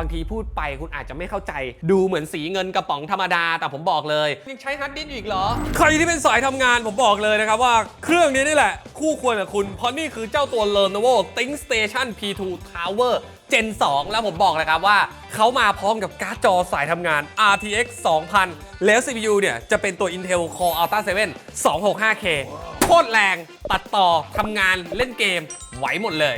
บางทีพูดไปคุณอาจจะไม่เข้าใจ ดูเหมือนสีเงินกระป๋องธรรมดา แต่ผมบอกเลยยังใช้ฮาร์ดดิสก์อีกเหรอ ใครที่เป็นสายทำงานผมบอกเลยนะครับว่าเครื่องนี้นี่แหละ คู่ควรกับคุณ เพราะนี่คือเจ้าตัว Lenovo ThinkStation P2 Tower Gen 2 แล้วผมบอกเลยครับว่าเขามาพร้อมกับการ์ดจอสายทำงาน RTX 2000 แล้ว CPU เนี่ย จะเป็นตัว Intel Core Ultra 7 265K โคตรแรง ตัดต่อทำงานเล่นเกมไหวหมดเลย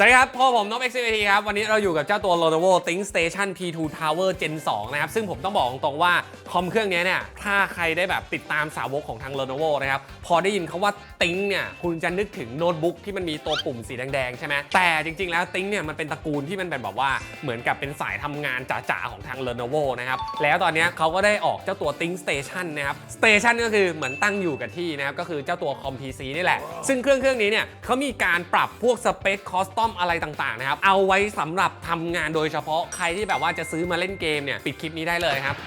สวัสดีครับพ่อผมนบ XCVT ครับ วันนี้เราอยู่กับเจ้าตัว Lenovo ThinkStation P2 Tower Gen 2 นะครับ ซึ่งผมต้องบอกตรงว่า คอมเครื่องนี้เนี่ย ถ้าใครได้แบบติดตามสาวกของทาง Lenovo นะครับ พอได้ยินคาว่า Think เนี่ย คุณจะนึกถึงโน้ตบุ๊กที่มันมีตัวปุ่มสีแดงๆ ใช่ไหมแต่จริงๆ แล้ว Think เนี่ย มันเป็นตระกูลที่มันเป็นแบบว่าเหมือนกับเป็นสายทำงานจ๋าๆ ของทาง Lenovo นะครับ แล้วตอนนี้เขาก็ได้ออกเจ้าตัว Think Station นะครับ Station ก็คือเหมือนตั้งอยู่กับที่นะครับก็คือเจ้าตัวคอม PC นี่แหละซึ่งเครื่องเครื่องนี้เนี่ยเขามีการปรับพวกสเปคคอสตอมอะไรต่างๆนะครับเอาไว้สำหรับทำงานโดยเฉพาะใครที่แบบว่าจะซื้อมาเล่นเกมเนี่ยปิดคลิปนี้ได้เลยครับ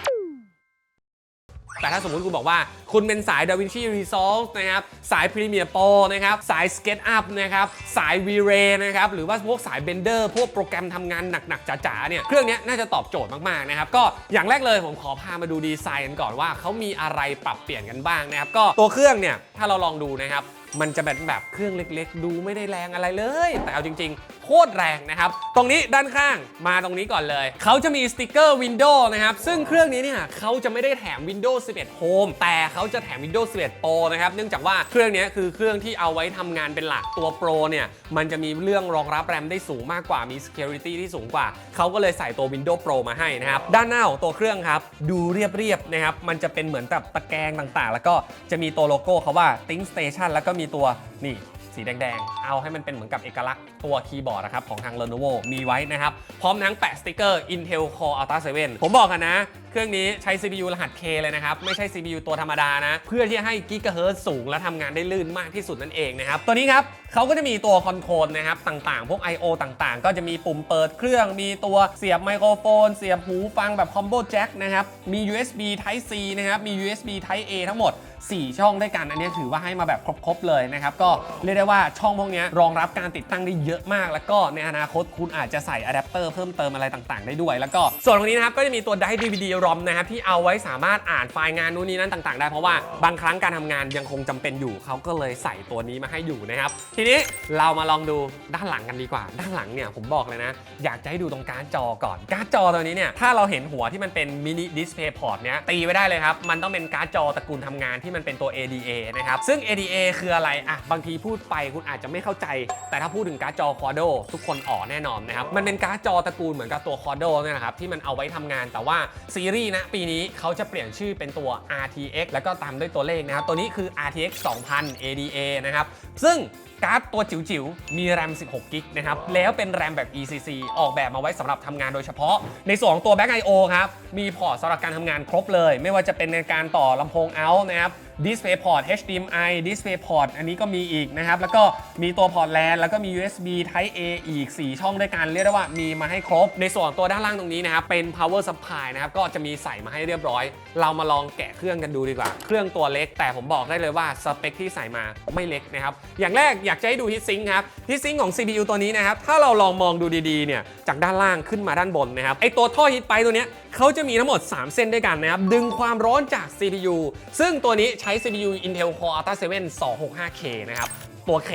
แต่ถ้าสมมุติคุณบอกว่า คุณเป็นสาย DaVinci Resolve นะครับ สาย Premiere Pro นะครับ สาย SketchUp นะครับ สาย V-Ray นะครับ หรือว่าพวกสาย Blender พวกโปรแกรมทำงานหนัก ๆจ๋าๆ เนี่ย เครื่องนี้น่าจะตอบโจทย์มาก ๆ นะครับ ก็อย่างแรกเลยผมขอพามาดูดีไซน์กันก่อนว่าเขามีอะไรปรับเปลี่ยนกันบ้างนะครับ ก็ตัวเครื่องเนี่ย ถ้าเราลองดูนะครับ มันจะแบบแบบเครื่องเล็ก ๆ ดูไม่ได้แรงอะไรเลย แต่เอาจริงๆ โคตรแรงนะครับ ตรงนี้ด้านข้างมาตรงนี้ก่อนเลย เขาจะมีสติกเกอร์ Windows นะครับ ซึ่งเครื่องนี้เนี่ยเขาจะไม่ได้แถม Windows 11 Home แต่เขาจะแถม Windows 11 Pro นะครับ เนื่องจากว่าเครื่องนี้คือเครื่องที่เอาไว้ทำงานเป็นหลักตัว Pro เนี่ย มันจะมีเรื่องรองรับแรมได้สูงมากกว่า มี Security ที่สูงกว่า เขาก็เลยใส่ตัว Windows Pro มาให้นะครับ ด้านหน้าของตัวเครื่องครับ ดูเรียบๆนะครับ มันจะเป็นเหมือนแบบตะแกรงต่างๆ แล้วก็จะมีตัวโลโก้เขาว่า Think Station แล้วก็มีตัว นี่สีแดงๆ เอาให้มันเป็นเหมือนกับเอกลักษณ์ตัวคีย์บอร์ดนะครับของทาง Lenovo มีไว้นะครับ พร้อมทั้งแปะสติกเกอร์ Intel Core Ultra 7 ผมบอกกันนะ เครื่องนี้ใช้ CPU รหัส K เลยนะครับ ไม่ใช่ CPU ตัวธรรมดานะ เพื่อที่จะให้กิกะเฮิรตซ์สูงและทำงานได้ลื่นมากที่สุดนั่นเองนะครับ ตัวนี้ครับเขาก็จะมีตัวคอนโทรลนะครับ ต่างๆ พวก I/O ต่างๆ ก็จะมีปุ่มเปิดเครื่องมีตัวเสียบไมโครโฟน เสียบหูฟังแบบคอมโบแจ็คนะครับ มี USB Type C นะครับ มี USB Type A ทั้งหมด 4 ช่องด้วยกัน อันนี้ถือว่าให้มาแบบครบๆเลยนะครับ ก็เรียกได้ว่าช่องพวกนี้รองรับการติดตั้งได้เยอะมาก แล้วก็ในอนาคตคุณอาจจะใส่อะแดปเตอร์เพิ่มเติมอะไรต่างๆ ได้ด้วย แล้วก็ส่วนตรงนี้นะครับก็จะมีตัวไดร์ DVD ROM นะครับที่เอาไว้สามารถอ่านไฟล์งานนู่นนี่นั่นต่าง ๆ ได้เพราะว่าบางครั้งการทำงานยังคงจำเป็นอยู่เขาก็เลยใส่ตัวนี้มาให้อยู่นะครับ ทีนี้เรามาลองดูด้านหลังกันดีกว่า ด้านหลังเนี่ยผมบอกเลยนะ อยากจะให้ดูตรงการ์ดจอก่อน การ์ดจอตัวนี้เนี่ยถ้าเราเห็นหัวที่มันเป็นมินิดิสเพย์พอร์ตเนี้ยตีไว้ได้เลยครับ มันต้องเป็นการ์ดจอตระกูลทำงานที่มันเป็นตัว ADA นะครับซึ่ง ADA คืออะไรอะบางทีพูดไปคุณอาจจะไม่เข้าใจ แต่ถ้าพูดถึงการ์ดจอ Quadro ทุกคนอ๋อแน่นอนนะครับมันเป็นการ์ดจอตระกูลเหมือนกับตัว Quadro เนี่ยนะครับที่มันเอาไว้ทำงานแต่ว่าซีรีส์นะปีนี้เขาจะเปลี่ยนชื่อเป็นตัว RTX แล้วก็ตามด้วยตัวเลขนะครับ ตัวนี้คือ RTX 2000 ADA นะครับ ซึ่งการ์ดตัวจิ๋วๆ มีแรม16กิกนะครับ แล้วเป็นแรมแบบ ECC ออกแบบมาไว้สำหรับทำงานโดยเฉพาะ ในส่วนของตัว Back I/O ครับ มีพอร์ตสำหรับการทำงานครบเลย ไม่ว่าจะเป็นในการต่อลำโพง out นะครับ Display Port HDMI Display Port อันนี้ก็มีอีกนะครับ แล้วก็มีตัวพอร์ต LAN แล้วก็มี USB Type A อีก 4 ช่องด้วยกัน เรียกได้ว่ามีมาให้ครบ ในส่วนตัวด้านล่างตรงนี้นะครับ เป็น power supply นะครับ ก็จะมีใส่มาให้เรียบร้อย เรามาลองแกะเครื่องกันดูดีกว่า เครื่องตัวเล็ก แต่ผมบอกได้เลยว่าสเปคที่ใส่มาไม่เล็กนะครับ อย่างแรกอยากจะให้ดูฮิตซิงค์ครับฮิตซิงค์ของ CPU ตัวนี้นะครับ ถ้าเราลองมองดูดีๆ เนี่ย จากด้านล่างขึ้นมาด้านบนนะครับ ไอตัวท่อฮิตไปตัวเนี้ยเขาจะมีทั้งหมด 3 เส้นด้วยกันนะครับ ดึงความร้อนจาก CPU ซึ่งตัวนี้ใช้ CPU Intel Core Ultra 7 265K นะครับ ตัว K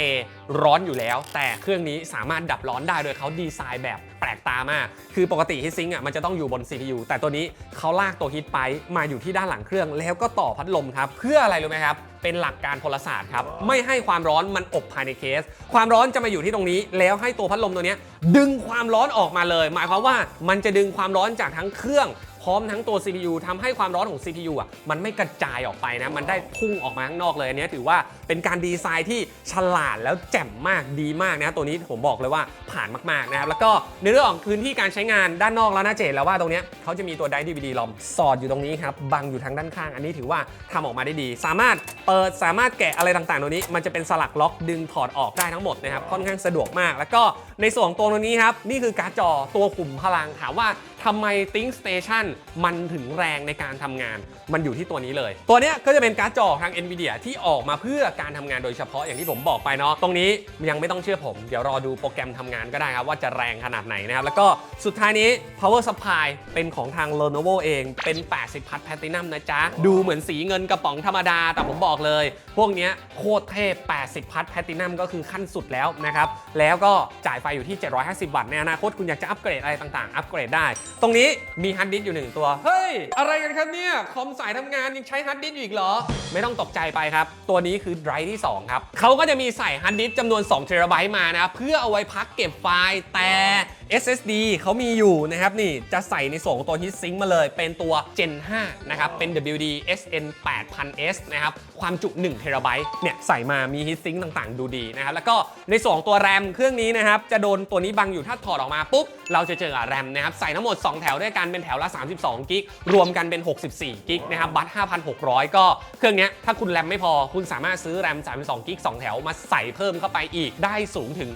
ร้อนอยู่แล้ว แต่เครื่องนี้สามารถดับร้อนได้โดยเขาดีไซน์แบบแปลกตามาก คือปกติฮิตซิงค์อะมันจะต้องอยู่บน CPU แต่ตัวนี้เขาลากตัวฮิตไปมาอยู่ที่ด้านหลังเครื่อง แล้วก็ต่อพัดลมครับ เพื่ออะไรรู้ไหมครับ เป็นหลักการพลศาสตร์ครับ ไม่ให้ความร้อนมันอบภายในเคส ความร้อนจะมาอยู่ที่ตรงนี้ แล้วให้ตัวพัดลมตัวเนี้ยดึงความร้อนออกมาเลย หมายความว่ามันจะดึงความร้อนจากทั้งเครื่อง พร้อมทั้งตัว CPU ทำให้ความร้อนของ CPU อะมันไม่กระจายออกไปนะ มันได้พุ่งออกมาข้างนอกเลยอันนี้ถือว่าเป็นการดีไซน์ที่ฉลาดแล้วแจ่มมากดีมากนะตัวนี้ผมบอกเลยว่าผ่านมากๆนะครับแล้วก็ในเรื่องของพื้นที่การใช้งานด้านนอกแล้วนะเจนแล้วว่าตรงนี้เขาจะมีตัวไดร์ DVD ลอมสอดอยู่ตรงนี้ครับบังอยู่ทางด้านข้าง อันนี้ถือว่าทำออกมาได้ดี สามารถเปิดสามารถแกะอะไรต่างๆ ตัวนี้ มันจะเป็นสลักล็อกดึงถอดออกได้ทั้งหมดนะครับค่อนข้างสะดวกมาก แล้วก็ในส่วนของตัวนี้ครับนี่คือการ์ดจอตัวขุมพลังถามว่า ทำไม Think Station มันถึงแรงในการทำงาน มันอยู่ที่ตัวนี้เลย ตัวเนี้ยก็จะเป็นการ์ดจอทาง NVIDIA ที่ออกมาเพื่อการทำงานโดยเฉพาะอย่างที่ผมบอกไปเนาะตรงนี้ยังไม่ต้องเชื่อผม เดี๋ยวรอดูโปรแกรมทำงานก็ได้ครับว่าจะแรงขนาดไหนนะครับ แล้วก็สุดท้ายนี้ power supply เป็นของทาง Lenovo เองเป็น 80 พัทแพลตินัมนะจ๊ะ ดูเหมือนสีเงินกระป๋องธรรมดา แต่ผมบอกเลย พวกนี้โคตรเทพ 80 พัทแพลตินัมก็คือขั้นสุดแล้วนะครับ แล้วก็จ่ายไฟอยู่ที่ 750 วัตต์ในอนาคตคุณอยากจะอัปเกรดอะไรต่างๆ อัปเกรดได้ ตรงนี้มีฮาร์ดดิสก์อยู่หนึ่งตัวเฮ้ย อะไรกันครับเนี่ย คอมสายทำงานยังใช้ฮาร์ดดิสก์อยู่อีกเหรอ ไม่ต้องตกใจไปครับ ตัวนี้คือไดรฟ์ที่ 2 ครับ เขาก็จะมีใส่ฮาร์ดดิสก์จำนวน2เทราไบต์มานะ เพื่อเอาไว้พักเก็บไฟล์แต่ SSD เขามีอยู่นะครับนี่จะใส่ในส่วนของตัว Heat Sink มาเลยเป็นตัว Gen 5 นะครับ เป็น WD SN 8000S นะครับ ความจุ1เทราไบต์เนี่ยใส่มามี Heat Sink ต่างๆ ดูดีนะครับ แล้วก็ในส่วนของตัวแรมเครื่องนี้นะครับ จะโดนตัวนี้บังอยู่ถ้าถอดออกมาปุ๊บ เราจะเจอกับแรมนะครับ ใส่ทั้งหมด 2 แถวด้วยกันเป็นแถวละ 32 กิกรวมกันเป็น 64 กิกนะครับบัต5,600 ก็เครื่องเนี้ยถ้าคุณแรมไม่พอคุณสามารถซื้อแรม 32 กิก2แถวมาใส่เพิ่มเข้าไปอีกได้สูงถึง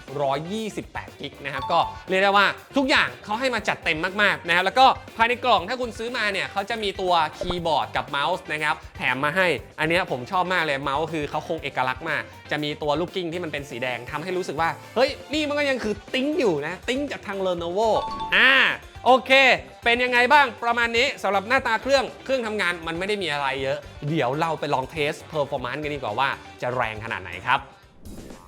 128 กิกนะครับก็เรียกได้ว่าทุกอย่างเขาให้มาจัดเต็มมากๆนะครับแล้วก็ภายในกล่องถ้าคุณซื้อมาเนี่ยเขาจะมีตัวคีย์บอร์ดกับเมาส์นะครับแถมมาให้ อันนี้ผมชอบมากเลยเมาส์คือเขาคงเอกลักษณ์มาก จะมีตัวลูกกิ้งที่มันเป็นสีแดงทำให้รู้สึกว่า เฮ้ย นี่มันก็ยังคือติ้งอยู่นะ ติ้งจากทาง Lenovo อ่าโอเค เป็นยังไงบ้างประมาณนี้สำหรับหน้าตาเครื่องเครื่องทำงานมันไม่ได้มีอะไรเยอะ เดี๋ยวเราไปลองเทสเพอร์ฟอร์แมนซ์กันดีกว่าว่าจะแรงขนาดไหนครับ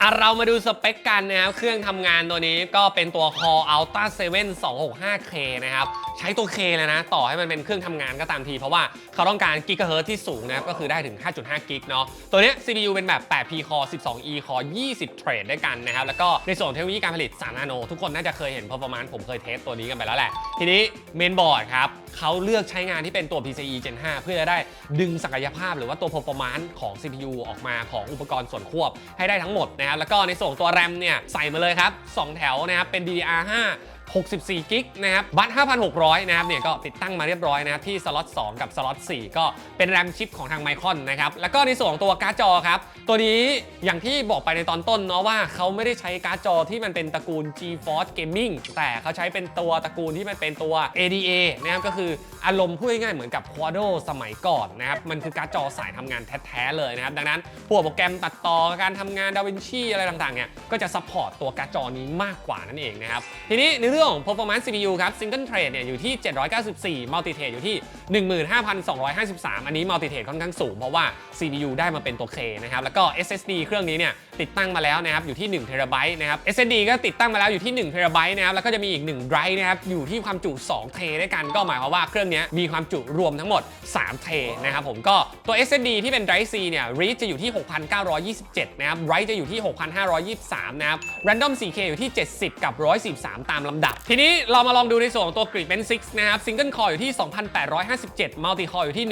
อะเรามาดูสเปคกันนะครับ เครื่องทำงานตัวนี้ก็เป็นตัว Core Ultra 7 265K นะครับ ใช้ตัว K เลยนะ ต่อให้มันเป็นเครื่องทำงานก็ตามที เพราะว่าเขาต้องการกิกะเฮิร์ที่สูงนะครับ ก็คือได้ถึง 5.5 กิกเนาะ ตัวนี้ CPU เป็นแบบ 8P Core 12E Core 20เทรดด้วยกันนะครับ แล้วก็ในส่วนเทคโนโลยีการผลิต3นาโน ทุกคนน่าจะเคยเห็น performance ผมเคยเทสตัวนี้กันไปแล้วแหละ ทีนี้เมนบอร์ดครับเขาเลือกใช้งานที่เป็นตัว PCIe Gen 5 เพื่อจะได้ดึงศักยภาพหรือว่าตัว performance ของ CPU ออกมาของอุปกรณ์ส่วนควบให้ได้ทั้งหมดนะครับแล้วก็ในส่วนของตัวแรมเนี่ยใส่มาเลยครับ 2 แถวนะครับเป็น DDR5 64กิกนะครับบัต5,600 นะครับเนี่ยก็ติดตั้งมาเรียบร้อยนะครับที่สล็อต 2 กับสล็อต 4 ก็เป็นแรมชิปของทางไมคอนนะครับ แล้วก็ในส่วนของตัวการ์ดจอครับ ตัวนี้อย่างที่บอกไปในตอนต้นเนาะว่าเขาไม่ได้ใช้การ์ดจอที่มันเป็นตระกูล GeForce Gaming แต่เขาใช้เป็นตัวตระกูลที่มันเป็นตัว ADA นะครับก็คืออารมณ์พูดง่ายๆเหมือนกับ Quadro สมัยก่อนนะครับ มันคือการ์ดจอสายทำงานแท้ๆเลยนะครับ ดังนั้นพวกโปรแกรมตัดต่อการทำงาน DaVinci อะไรต่างๆเนี่ยก็จะซัพพอร์ตตัวการ์ดจอนี้มากกว่านั่นเองนะครับทีนี้เรื่องของ performance CPU ครับ single thread เนี่ยอยู่ที่ 794 multi thread อยู่ที่ 15,253 อันนี้ multi thread ค่อนข้างสูง เพราะว่า CPU ได้มาเป็นตัว K นะครับ แล้วก็ SSD เครื่องนี้เนี่ยติดตั้งมาแล้วนะครับอยู่ที่1 t b นะครับ SSD ก็ติดตั้งมาแล้วอยู่ที่ 1 t b นะครับ แล้วก็จะมีอีก1 drive นะครับอยู่ที่ความจุ 2 t ด้วยกันก็หมายความว่าเครื่องนี้มีความจุรวมทั้งหมด 3 t นะครับผมก็ตัว SSD ที่เป็น drive C เนี่ย read จะอยู่ที่ 6,927 นะครับ write จะอยู่ที่ 6,523 นะครับ random 4K อยู่ที่ 70 กับ 143 ตามลำดับ ทีนี้เรามาลองดูในส่วนของตัว Grid Bench 6นะครับ Single Core อยู่ที่ 2,857 Multi Core อยู่ที่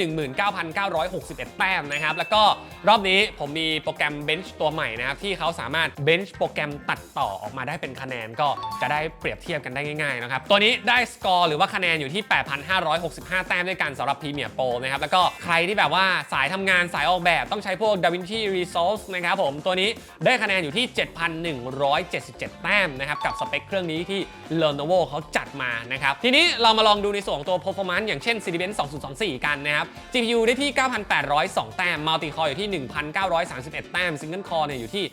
19,961 แต้มนะครับ แล้วก็รอบนี้ผมมีโปรแกรม Bench ตัวใหม่นะครับ ที่เขาสามารถ Bench โปรแกรมตัดต่อออกมาได้เป็นคะแนนก็จะได้เปรียบเทียบกันได้ง่ายๆนะครับ ตัวนี้ได้สกอร์หรือว่าคะแนนอยู่ที่ 8,565 แต้มด้วยกันสำหรับ Premiere Pro นะครับ แล้วก็ใครที่แบบว่าสายทำงานสายออกแบบต้องใช้พวก DaVinci Resolve นะครับผมตัวนี้ได้คะแนนอยู่ที่ 7,177 แต้มนะครับกับสเปคเครื่องนี้ที่ Lenovo เขาจัดมานะครับ ทีนี้เรามาลองดูในส่วนของตัว performance อย่างเช่น Cinebench 2024 กันนะครับ GPU ได้ที่ 9,802 แต้ม Multi Core อยู่ที่ 1,931 แต้ม Single Core เนี่ยอยู่ที่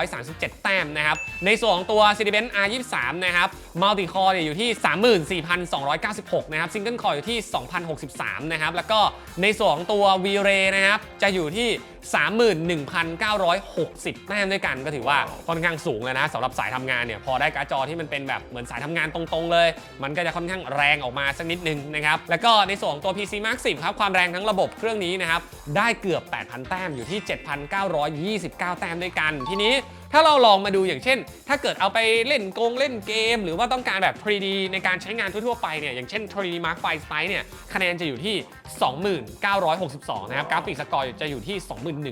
137 แต้มนะครับ ในส่วนของตัว Cinebench R23 นะครับ Multi Core เนี่ยอยู่ที่ 34,296 นะครับ Single Core อยู่ที่ 2,063 นะครับ แล้วก็ในส่วนของตัว V-Ray นะครับ จะอยู่ที่ 31,960 แต้มด้วยกันก็ถือว่าค่อนข้างสูงเลยนะสำหรับสายทำงานเนี่ยพอได้การ์ดจอที่มันเป็นแบบเหมือนสายทำงานตรงๆเลย มันก็จะค่อนข้างแรงออกมาสักนิดนึงนะครับแล้วก็ในส่วนของตัว PC Mark 10ครับความแรงทั้งระบบเครื่องนี้นะครับได้เกือบ 8,000 แต้มอยู่ที่ 7,929 แต้มด้วยกันทีนี้ ถ้าเราลองมาดูอย่างเช่น ถ้าเกิดเอาไปเล่นโกงเล่นเกม หรือว่าต้องการแบบ 3D ในการใช้งานทั่วๆไปเนี่ยอย่างเช่น 3D Mark V Spice เนี่ยคะแนนจะอยู่ที่ 2962 นะครับกราฟิกสกอร์จะอยู่ที่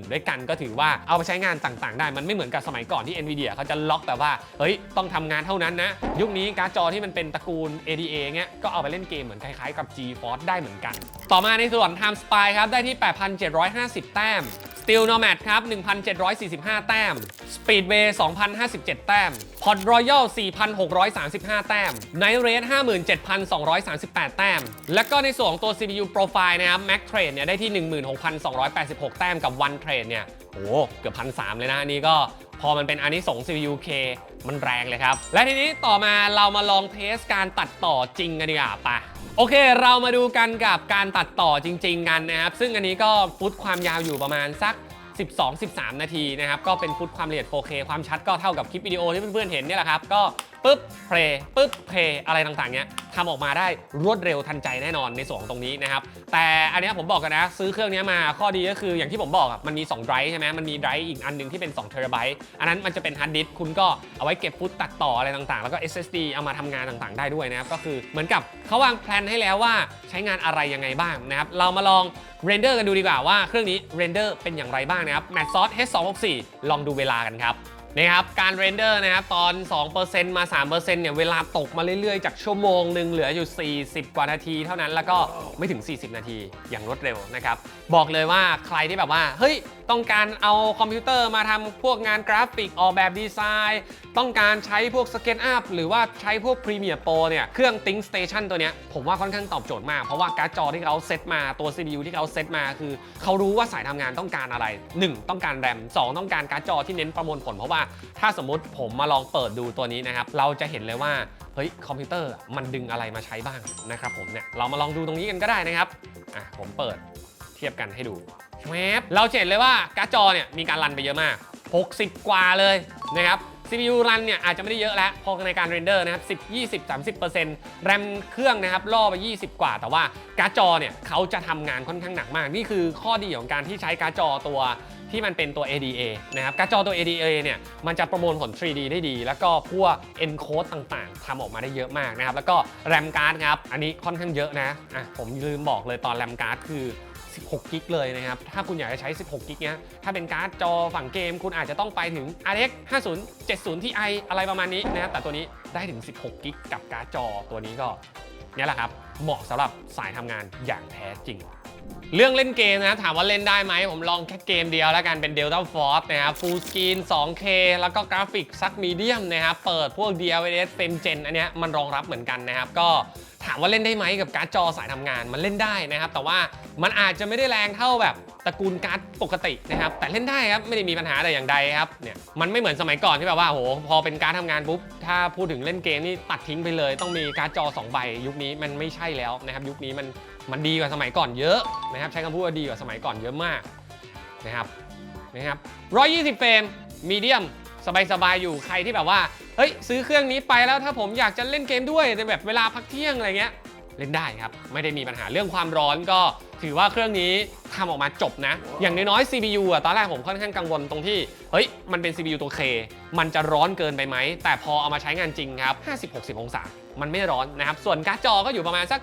21,000ด้วยกันก็ถือว่าเอาไปใช้งานต่างๆ ได้มันไม่เหมือนกับสมัยก่อนที่ NVIDIA เขาจะล็อกแบบว่าเฮ้ยต้องทำงานเท่านั้นนะยุคนี้การ์ดจอที่มันเป็นตระกูล ADA เงี้ยก็เอาไปเล่นเกมเหมือนคล้ายๆกับ GeForce ได้เหมือนกัน ต่อมาในส่วน Time Spy ครับได้ที่ 8,750 แต้ม Steel Nomad ครับ 1,745 แต้ม Speedway 2,057 แต้ม Pod Royal 4,635 แต้ม Night Raid 57,238 แต้ม แล้วก็ในส่วนของตัว CPU Profile นะครับ Max Trade เนี่ยได้ที่ 16,286 แต้มกับ One Trade เนี่ย โอ้เกือบพันสเลยนะ อันนี้ก็พอมันเป็นอันนี้ส่ง CPU K มันแรงเลยครับ และทีนี้ต่อมาเรามาลองเทสการตัดต่อจริงกันดีกว่าปะ โอเค เรามาดูกันกับการตัดต่อจริง ๆ กันนะครับ ซึ่งอันนี้ก็ฟุตความยาวอยู่ประมาณสัก 12-13 นาทีนะครับ ก็เป็นฟุตความละเอียด 4K ความชัดก็เท่ากับคลิปวิดีโอที่เพื่อนๆเห็นเนี่ยแหละครับ ก็ ปึ๊บเพลย์ปึ๊บเพลย์อะไรต่างๆเนี้ยทำออกมาได้รวดเร็วทันใจแน่นอนในส่วนของตรงนี้นะครับ แต่อันนี้ผมบอกกันนะ ซื้อเครื่องนี้มาข้อดีก็คืออย่างที่ผมบอกมันมี2ไดรฟ์ใช่ไหมมันมีไดรฟ์อีกอันหนึงที่เป็น2เทราไบต์อันนั้นมันจะเป็นฮาร์ดดิสคุณก็เอาไว้เก็บฟุตตัดต่ออะไรต่างๆ แล้วก็ SSD เอามาทำงานต่างๆ ได้ด้วยนะครับก็คือเหมือนกับเขาวางแผนให้แล้วว่าใช้งานอะไรยังไงบ้างนะครับเรามาลองเรนเดอร์กันดูดีกว่าว่าเครื่องนี้เรนเดอร์เป็นอย่างไรบ้างนะครับ m a t s o u c H264 ลองดูเวลากันครับ นะครับการเรนเดอร์นะครับตอน 2%มา 3%เนี่ยเวลาตกมาเรื่อยๆ จากชั่วโมงหนึ่งเหลืออยู่ 40 กว่านาที เท่านั้นแล้วก็ไม่ถึง 40 นาทีอย่างรวดเร็วนะครับบอกเลยว่าใครที่แบบว่า เฮ้ย ต้องการเอาคอมพิวเตอร์มาทำพวกงานกราฟิกออกแบบดีไซน์ ต้องการใช้พวกสเก็ตอัพหรือว่าใช้พวก Premiere Pro เนี่ยเครื่อง Think Station ตัวเนี้ยผมว่าค่อนข้างตอบโจทย์มาก เพราะว่าการ์ดจอที่เขาเซตมาตัว CPU ที่เขาเซตมาคือเขารู้ว่าสายทำงานต้องการอะไร 1 ต้องการแรม2 ต้องการการ์ดจอที่เน้นประมวลผลเพราะว่าถ้าสมมติผมมาลองเปิดดูตัวนี้นะครับ เราจะเห็นเลยว่าเฮ้ยคอมพิวเตอร์มันดึงอะไรมาใช้บ้างนะครับผมเนี่ยเรามาลองดูตรงนี้กันก็ได้นะครับอะผมเปิดเทียบกันให้ดูแวบเราเห็นเลยว่าการ์ดจอเนี่ยมีการรันไปเยอะมาก 60 กว่าเลยนะครับ CPU รันเนี่ยอาจจะไม่ได้เยอะแล้ว พอในการเรนเดอร์นะครับ10 20 30แรมเครื่องนะครับล่อไป 20 กว่า แต่ว่าการ์ดจอเนี่ยเขาจะทำงานค่อนข้างหนักมาก นี่คือข้อดีของการที่ใช้การ์ดจอตัว ที่มันเป็นตัว ADA นะครับการ์ดจอตัว ADA เนี่ยมันจะประมวลผล 3D ได้ดี แล้วก็พวก encode ต่างๆทำออกมาได้เยอะมากนะครับแล้วก็แรมการ์ดครับอันนี้ค่อนข้างเยอะนะอะผมลืมบอกเลยตอนแรมการ์ดคือ16กิกเลยนะครับ ถ้าคุณอยากจะใช้ 16กิกเนี้ย ถ้าเป็นการ์ดจอฝั่งเกม คุณอาจจะต้องไปถึง RX 5070 Ti อะไรประมาณนี้นะครับ แต่ตัวนี้ได้ถึง 16กิกกับการ์ดจอตัวนี้ก็เนี่ยแหละครับ เหมาะสำหรับสายทำงานอย่างแท้จริง เรื่องเล่นเกมนะถามว่าเล่นได้ไหมผมลองแค่เกมเดียวแล้วกันเป็น Delta Force นะครับ Full Screen 2K แล้วก็กราฟิกซักมีเดียมนะครับเปิดพวก DLSS Frame Gen อันนี้มันรองรับเหมือนกันนะครับ ก็ถามว่าเล่นได้ไหมกับการ์ดจอสายทำงานมันเล่นได้นะครับ แต่ว่ามันอาจจะไม่ได้แรงเท่าแบบตระกูลการ์ดปกตินะครับ แต่เล่นได้ครับไม่ได้มีปัญหาแต่อย่างใดครับเนี่ยมันไม่เหมือนสมัยก่อนที่แบบว่าโหพอเป็นการ์ดทำงานปุ๊บถ้าพูดถึงเล่นเกมนี่ตัดทิ้งไปเลย ต้องมีการ์ดจอสองใบ ยุคนี้มันไม่ใช่แล้วนะครับยุคนี้มัน มันดีกว่าสมัยก่อนเยอะนะครับใช้คำพูดว่าดีกว่าสมัยก่อนเยอะมากนะครับนะครับ120 เฟรมมีเดียมสบายๆอยู่ใครที่แบบว่าเฮ้ยซื้อเครื่องนี้ไปแล้วถ้าผมอยากจะเล่นเกมด้วยในแบบเวลาพักเที่ยงอะไรเงี้ยเล่นได้ครับ ไม่ได้มีปัญหาเรื่องความร้อนก็ถือว่าเครื่องนี้ ทำออกมาจบนะ อย่างน้อยๆ CPU อะตอนแรกผมค่อนข้างกังวลตรงที่ เฮ้ย มันเป็น CPU ตัว K มันจะร้อนเกินไปไหม แต่พอเอามาใช้งานจริงครับ 50-60 องศา มันไม่ร้อนนะครับ ส่วนการ์ดจอก็อยู่ประมาณสัก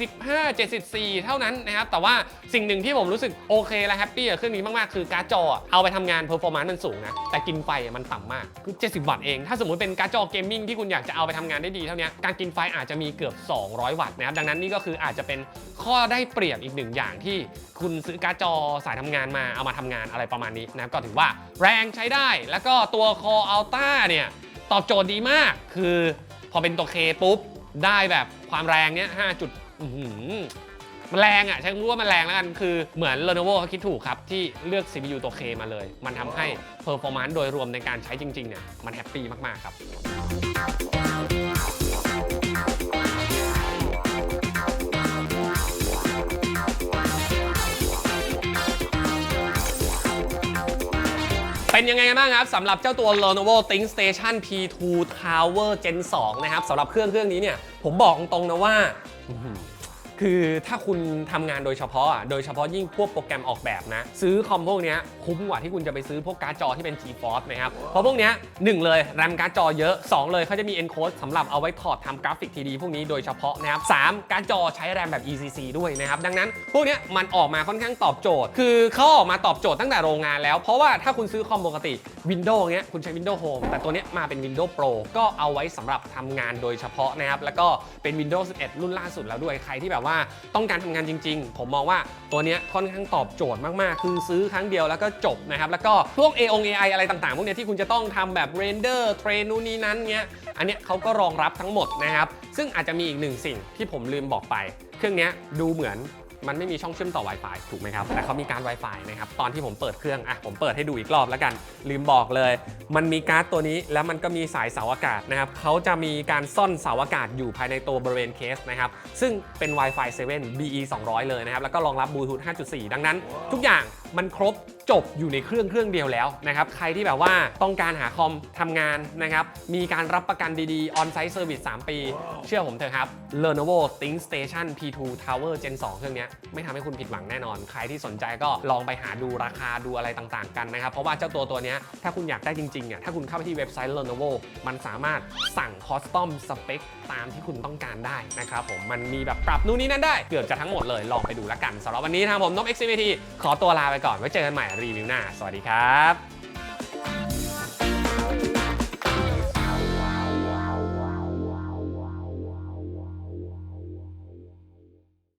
75 74 เท่านั้นนะครับ แต่ว่าสิ่งหนึ่งที่ผมรู้สึกโอเคและแฮปปี้กับเครื่องนี้มาก ๆ คือการ์ดจอเอาไปทำงานเพอร์ฟอร์มนซ์มันสูงนะ แต่กินไฟมันต่ำมาก คือ 70 วัตต์เอง ถ้าสมมติเป็นการ์ดจอเกมมิ่งที่คุณอยากจะเอาไปทำงานได้ดีเท่านี้การกินไฟอาจจะมีเกือบ 200 วัตต์นะครับ ดังนั้นนี่ก็คืออาจจะเป็นข้อได้เปรียบอีกหนึ่งอย่างที่คุณซื้อการ์ดจอสายทำงานมาเอามาทำงานอะไรประมาณนี้นะก็ถือว่าแรงใช้ได้ แล้วก็ตัว Core Ultra เนี่ยตอบโจทย์ดีมาก คือพอเป็นตัว K ปุ๊บ ได้แบบความแรงเนี้ย5จุดมันแรงอะใช้คำว่ามันแรงแล้วกัน คือเหมือน Lenovo เขาคิดถูกครับ ที่เลือก CPU ตัว K มาเลย มันทำให้ performance โดยรวมในการใช้จริงๆเนี่ยมันแฮปปี้มาก ๆ ครับ เป็นยังไงกันบ้างครับสำหรับเจ้าตัว Lenovo Think Station P2 Tower Gen 2 นะครับสำหรับเครื่องเครื่องนี้เนี่ยผมบอกตรงๆนะว่า คือถ้าคุณทำงานโดยเฉพาะอะโดยเฉพาะยิ่งพวกโปรแกรมออกแบบนะ ซื้อคอมพวกนี้คุ้มกว่าที่คุณจะไปซื้อพวกการ์ดจอที่เป็น GeForce นะครับ เพราะพวกนี้หนึ่งเลยแรมการ์ดจอเยอะ 2 เลยเขาจะมี encode สำหรับเอาไว้ถอดทำกราฟิกทีดีพวกนี้โดยเฉพาะนะครับสามการ์ดจอใช้แรมแบบ ECC ด้วยนะครับ ดังนั้นพวกนี้มันออกมาค่อนข้างตอบโจทย์ คือเขาออกมาตอบโจทย์ตั้งแต่โรงงานแล้ว เพราะว่าถ้าคุณซื้อคอมปกติ Windows เงี้ยคุณใช้ Windows Home แต่ตัวนี้มาเป็น Windows Pro ก็เอาไว้สำหรับทำงานโดยเฉพาะนะครับแล้วก็เป็น Windows 11 รุ่นล่าสุดแล้วด้วยใครที่แบบว่าว่าต้องการทำงานจริง ๆ ผมมองว่าตัวนี้ค่อนข้างตอบโจทย์มากๆ คือซื้อครั้งเดียวแล้วก็จบนะครับแล้วก็พวก A อง AI อะไรต่างๆ พวกนี้ที่คุณจะต้องทำแบบเรนเดอร์เทรนนู่นนี่นั้นเงี้ยอันเนี้ยเขาก็รองรับทั้งหมดนะครับซึ่งอาจจะมีอีกหนึ่งสิ่งที่ผมลืมบอกไป เครื่องนี้ดูเหมือน มันไม่มีช่องเชื่อมต่อ Wi-Fi ถูกไหมครับ แต่เขามีการ Wi-Fi นะครับ ตอนที่ผมเปิดเครื่อง อะ ผมเปิดให้ดูอีกรอบแล้วกัน ลืมบอกเลย มันมีการ์ดตัวนี้ แล้วมันก็มีสายเสาอากาศนะครับ เขาจะมีการซ่อนเสาอากาศอยู่ภายในตัวบริเวณเคสนะครับ ซึ่งเป็น Wi-Fi 7 BE 200 เลยนะครับ แล้วก็รองรับบลูทูธ5.4 ดังนั้น ทุกอย่าง มันครบจบอยู่ในเครื่องเครื่องเดียวแล้วนะครับ ใครที่แบบว่าต้องการหาคอมทำงานนะครับ มีการรับประกันดีๆ on-site service 3 ปี เชื่อผมเถอะครับ Lenovo ThinkStation P2 Tower Gen 2 เครื่องเนี้ยไม่ทำให้คุณผิดหวังแน่นอน ใครที่สนใจก็ลองไปหาดูราคาดูอะไรต่างๆกันนะครับ เพราะว่าเจ้าตัวตัวเนี้ยถ้าคุณอยากได้จริงๆอะถ้าคุณเข้าไปที่เว็บไซต์ Lenovo มันสามารถสั่ง custom spec ตามที่คุณต้องการได้นะครับผมมันมีแบบปรับนู่นนี่นั่นได้ เกือบจะทั้งหมดเลยลองไปดูแล้วกันสำหรับวันนี้ทางผมนก XCVT ขอตัวลาไปก่อนไว้เจอกันใหม่รีวิวหน้า สวัสดีครับ